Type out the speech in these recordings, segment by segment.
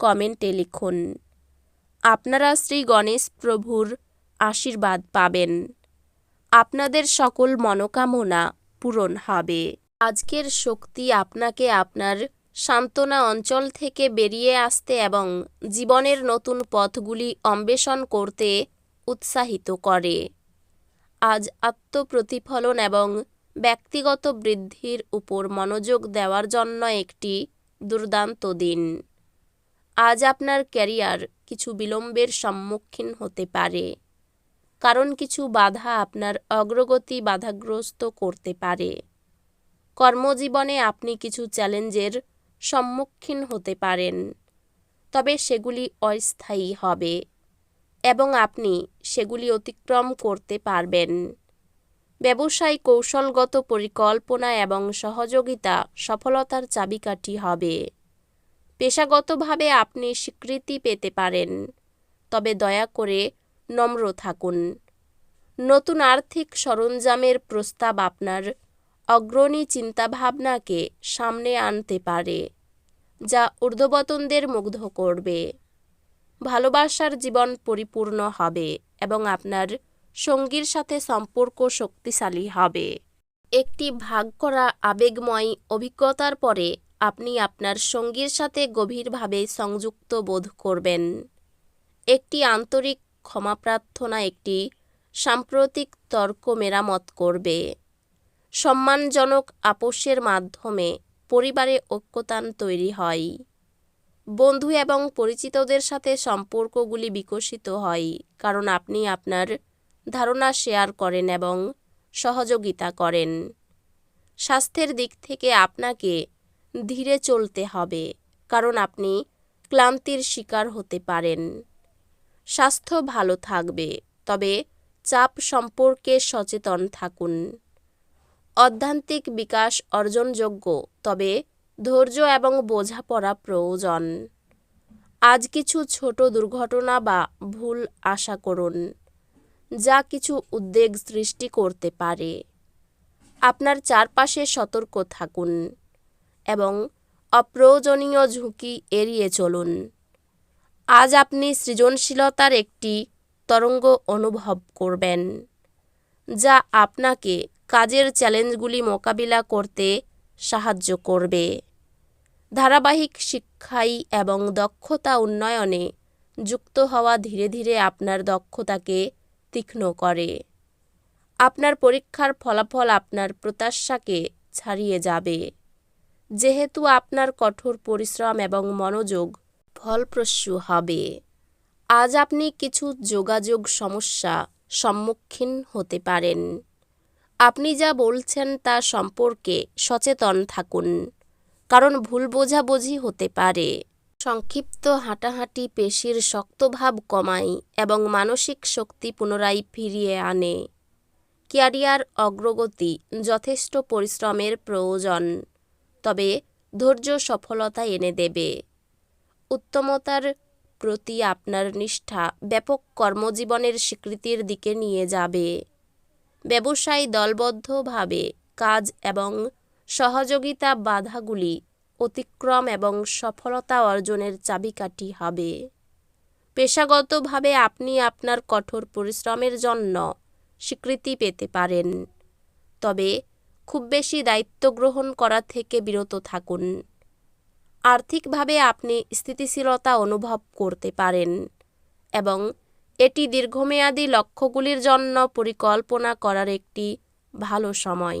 কমেন্টে লিখুন, আপনারা শ্রী গণেশ প্রভুর আশীর্বাদ পাবেন। আপনাদের সকল মনোকামনা পূরণ হবে। আজকের শক্তি আপনাকে আপনার সান্ত্বনা অঞ্চল থেকে বেরিয়ে আসতে এবং জীবনের নতুন পথগুলি অন্বেষণ করতে উৎসাহিত করে। আজ আত্মপ্রতিফলন এবং ব্যক্তিগত বৃদ্ধির উপর মনোযোগ দেওয়ার জন্য একটি দুর্দান্ত দিন। আজ আপনার ক্যারিয়ার কিছু বিলম্বের সম্মুখীন হতে পারে। কারণ কিছু বাধা আপনার অগ্রগতি বাধাগ্রস্ত করতে পারে। কর্মজীবনে আপনি কিছু চ্যালেঞ্জের সম্মুখীন হতে পারেন, তবে সেগুলি অস্থায়ী হবে এবং আপনি সেগুলি অতিক্রম করতে পারবেন। ব্যবসায় কৌশলগত পরিকল্পনা এবং সহযোগিতা সফলতার চাবিকাঠি হবে। পেশাগতভাবে আপনি স্বীকৃতি পেতে পারেন। তবে দয়া করে নম্র থাকুন। নতুন আর্থিক সরঞ্জামের প্রস্তাব আপনার অগ্রণী চিন্তাভাবনাকে সামনে আনতে পারে, যা ঊর্ধ্ববতনদের মুগ্ধ করবে। ভালোবাসার জীবন পরিপূর্ণ হবে এবং আপনার সঙ্গীর সাথে সম্পর্ক শক্তিশালী হবে। একটি ভাগ করা আবেগময় অভিজ্ঞতার পরে আপনি আপনার সঙ্গীর সাথে গভীরভাবে সংযুক্ত বোধ করবেন। একটি আন্তরিক ক্ষমা প্রার্থনা একটি সাম্প্রতিক তর্ক মেরামত করবে। সম্মানজনক আপোষের মাধ্যমে পরিবারে ঐক্যতান তৈরি হয়। বন্ধু এবং পরিচিতদের সাথে সম্পর্কগুলি বিকশিত হয়, কারণ আপনি আপনার ধারণা শেয়ার করেন এবং সহযোগিতা করেন। স্বাস্থ্যের দিক থেকে আপনাকে ধীরে চলতে হবে, কারণ আপনি ক্লান্তির শিকার হতে পারেন। স্বাস্থ্য ভালো থাকবে, তবে চাপ সম্পর্কে সচেতন থাকুন। অধ্যান্তিক বিকাশ অর্জনযোগ্য, তবে ধৈর্য এবং বোঝাপড়া প্রয়োজন। আজ কিছু ছোট দুর্ঘটনা বা ভুল আশা করুন, যা কিছু উদ্বেগ সৃষ্টি করতে পারে। আপনার চারপাশে সতর্ক থাকুন। এবং অপ্রয়োজনীয় ঝুঁকি এড়িয়ে চলুন। আজ আপনি সৃজনশীলতার একটি তরঙ্গ অনুভব করবেন, যা আপনাকে কাজের চ্যালেঞ্জগুলি মোকাবিলা করতে সাহায্য করবে। ধারাবাহিক শিক্ষাই এবং দক্ষতা উন্নয়নে যুক্ত হওয়া ধীরে ধীরে আপনার দক্ষতাকে তীক্ষ্ণ করে। আপনার পরীক্ষার ফলাফল আপনার প্রত্যাশাকে ছাড়িয়ে যাবে। যেহেতু আপনার কঠোর পরিশ্রম এবং মনোযোগ ফলপ্রসূ হবে, আজ আপনি কিছু যোগাযোগ সমস্যা সম্মুখীন হতে পারেন। আপনি যা বলছেন তা সম্পর্কে সচেতন থাকুন, কারণ ভুল বোঝাবুঝি হতে পারে। সংক্ষিপ্ত হাঁটাহাঁটি পেশির শক্তভাব কমায় এবং মানসিক শক্তি পুনরায় ফিরিয়ে আনে। ক্যারিয়ার অগ্রগতি যথেষ্ট পরিশ্রমের প্রয়োজন। তবে ধৈর্য সফলতা এনে দেবে। উত্তমতার প্রতি আপনার নিষ্ঠা ব্যাপক কর্মজীবনের স্বীকৃতির দিকে নিয়ে যাবে। ব্যবসায় দলবদ্ধভাবে কাজ এবং সহযোগিতা বাধাগুলি অতিক্রম এবং সফলতা অর্জনের চাবিকাঠি হবে। পেশাগতভাবে আপনি আপনার কঠোর পরিশ্রমের জন্য স্বীকৃতি পেতে পারেন। তবে খুব বেশি দায়িত্ব গ্রহণ করা থেকে বিরত থাকুন। আর্থিকভাবে আপনি স্থিতিশীলতা অনুভব করতে পারেন এবং এটি দীর্ঘমেয়াদী লক্ষ্যগুলির জন্য পরিকল্পনা করার একটি ভালো সময়।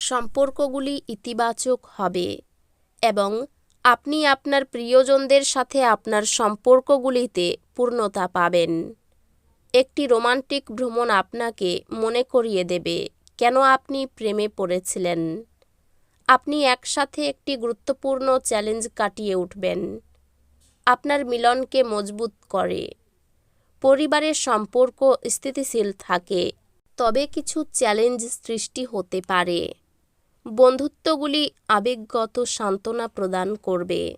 সম্পর্কগুলি ইতিবাচক হবে এবং আপনি আপনার প্রিয়জনদের সাথে আপনার সম্পর্কগুলিতে পূর্ণতা পাবেন। একটি রোমান্টিক ভ্রমণ আপনাকে মনে করিয়ে দেবে। কেন আপনি প্রেমে পড়েছিলেন? আপনি একসাথে একটি গুরুত্বপূর্ণ চ্যালেঞ্জ কাটিয়ে উঠবেন। আপনার মিলনকে মজবুত করে। পরিবারের সম্পর্ক স্থিতিশীল থাকে। তবে কিছু চ্যালেঞ্জ সৃষ্টি হতে পারে। বন্ধুত্বগুলি আবেগগত সান্ত্বনা প্রদান করবে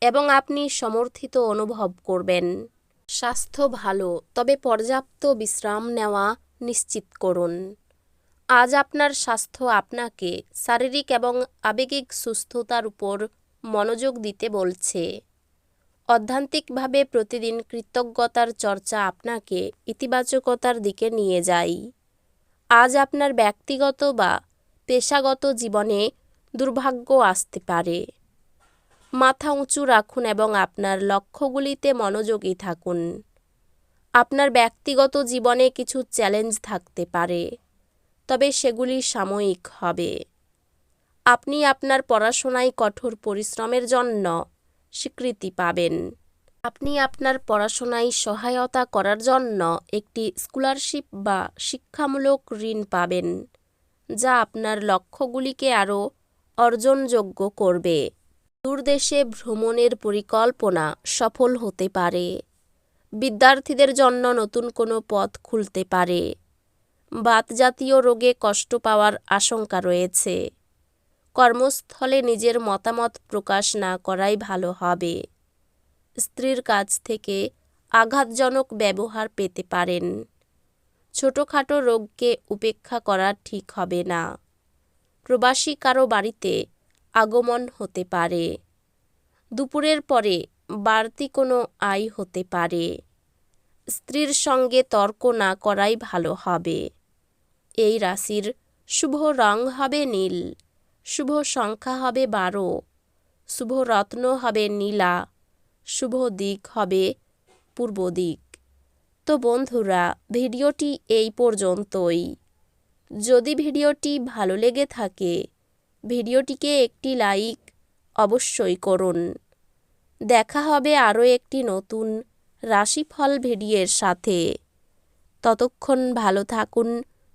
এবং আপনি সমর্থিত অনুভব করবেন। স্বাস্থ্য ভালো, তবে পর্যাপ্ত বিশ্রাম নেওয়া নিশ্চিত করুন। আজ আপনার স্বাস্থ্য আপনাকে শারীরিক এবং আবেগিক সুস্থতার উপর মনোযোগ দিতে বলছে। অধ্যান্তিকভাবে প্রতিদিন কৃতজ্ঞতার চর্চা আপনাকে ইতিবাচকতার দিকে নিয়ে যায়। আজ আপনার ব্যক্তিগত বা পেশাগত জীবনে দুর্ভাগ্য আসতে পারে। মাথা উঁচু রাখুন এবং আপনার লক্ষ্যগুলিতে মনোযোগী থাকুন। আপনার ব্যক্তিগত জীবনে কিছু চ্যালেঞ্জ থাকতে পারে। তবে সেগুলি সাময়িক হবে। আপনি আপনার পড়াশোনায় কঠোর পরিশ্রমের জন্য স্বীকৃতি পাবেন। আপনি আপনার পড়াশোনায় সহায়তা করার জন্য একটি স্কলারশিপ বা শিক্ষামূলক ঋণ পাবেন, যা আপনার লক্ষ্যগুলিকে আরও অর্জনযোগ্য করবে। দূরদেশে ভ্রমণের পরিকল্পনা সফল হতে পারে। বিদ্যার্থীদের জন্য নতুন কোনো পথ খুলতে পারে। বাতজাতীয় রোগে কষ্ট পাওয়ার আশঙ্কা রয়েছে। কর্মস্থলে নিজের মতামত প্রকাশ না করাই ভালো হবে। স্ত্রীর কাছ থেকে আঘাতজনক ব্যবহার পেতে পারেন। ছোটোখাটো রোগকে উপেক্ষা করা ঠিক হবে না। প্রবাসী কারও বাড়িতে আগমন হতে পারে। দুপুরের পরে বাড়তি কোনো আয় হতে পারে। স্ত্রীর সঙ্গে তর্ক না করাই ভালো হবে। এই রাশির শুভ রং হবে নীল, শুভ সংখ্যা হবে বারো, শুভ রত্ন হবে নীলা, শুভ দিক হবে পূর্ব দিক। তো বন্ধুরা, ভিডিওটি এই পর্যন্তই। যদি ভিডিওটি ভালো লেগে থাকে, ভিডিওটিকে একটি লাইক অবশ্যই করুন। দেখা হবে আরও একটি নতুন রাশিফল ভিডিওর সাথে। ততক্ষণ ভালো থাকুন